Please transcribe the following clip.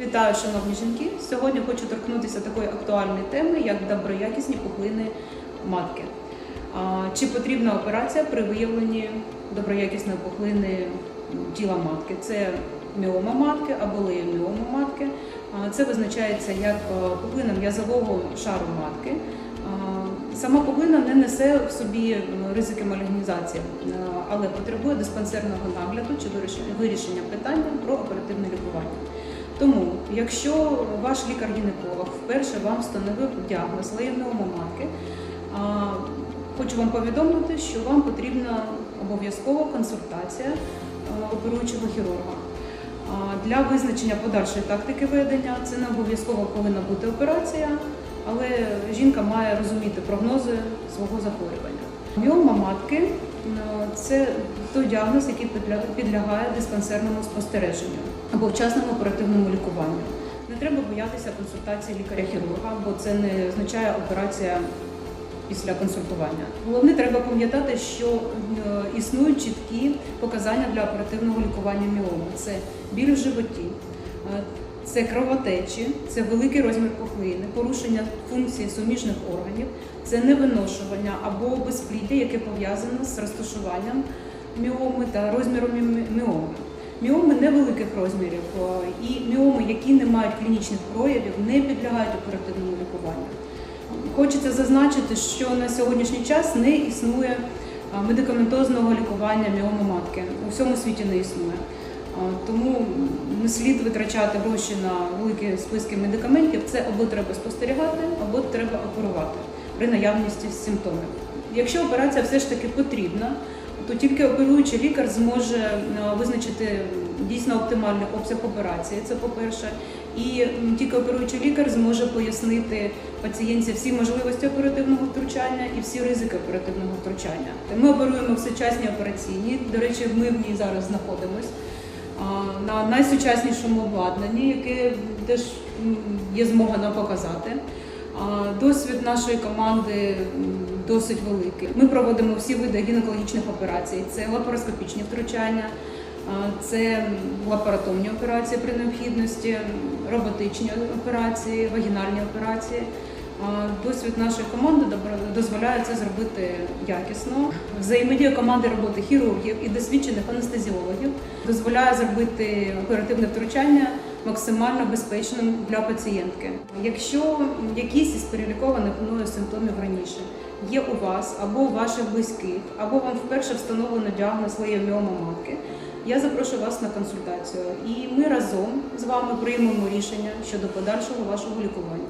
Вітаю, шановні жінки! Сьогодні хочу торкнутися такої актуальної теми, як доброякісні пухлини матки. Чи потрібна операція при виявленні доброякісної пухлини тіла матки? Це міома матки або леоміома матки. Це визначається як е, пухлина м'язового шару матки. Сама пухлина не несе в собі ризики малігнізації, е, але потребує диспансерного нагляду чи вирішення питання про оперативне лікування. Тому, якщо ваш лікар-гінеколог вперше вам встановив діагноз леєміома матки, хочу вам повідомити, що вам потрібна обов'язкова консультація оперуючого хірурга. Для визначення подальшої тактики ведення це не обов'язково повинна бути операція, але жінка має розуміти прогнози свого захворювання. Міома матки е, це той діагноз, який підля- підлягає диспансерному спостереженню або вчасному оперативному лікуванню. Не треба боятися консультації лікаря-хірурга, бо це не означає операція після консультування. Головне, треба пам'ятати, що е, існують чіткі показання для оперативного лікування міоми. Це біль в животі, е, це кровотечі, це великий розмір пухлини, порушення функції суміжних органів, це невиношування або безпліддя, яке пов'язане з розташуванням міоми та розміром міоми. Міоми невеликих розмірів і міоми, які не мають клінічних проявів, не підлягають оперативному лікуванню. Хочеться зазначити, що на сьогоднішній час не існує медикаментозного лікування міоми матки. У всьому світі не існує. Тому не слід витрачати гроші на великі списки медикаментів. Це або треба спостерігати, або треба оперувати при наявності симптомів. Якщо операція все ж таки потрібна, то тільки оперуючий лікар зможе е, визначити дійсно оптимальний обсяг операції. Це по-перше, і тільки оперуючий лікар зможе пояснити пацієнтці всі можливості оперативного втручання і всі ризики оперативного втручання. Ми оперуємо в сучасній операційній. До речі, ми в ній зараз знаходимось а, на найсучаснішому обладнанні, яке теж є змога нам показати. Досвід нашої команди досить великий. Ми проводимо всі види гінекологічних операцій. Це лапароскопічні втручання, це лапаротомні операції при необхідності, роботичні операції, вагінальні операції. А, Досвід нашої команди дозволяє це зробити якісно. Взаємодія команди роботи хірургів і досвідчених анестезіологів дозволяє зробити оперативне втручання максимально безпечним для пацієнтки. Якщо якісь із перелікованих мною симптомів раніше є у вас або у ваших близьких, або вам вперше встановлено діагноз леєміома матки, я запрошую вас на консультацію, і ми разом з вами приймемо рішення щодо подальшого вашого лікування.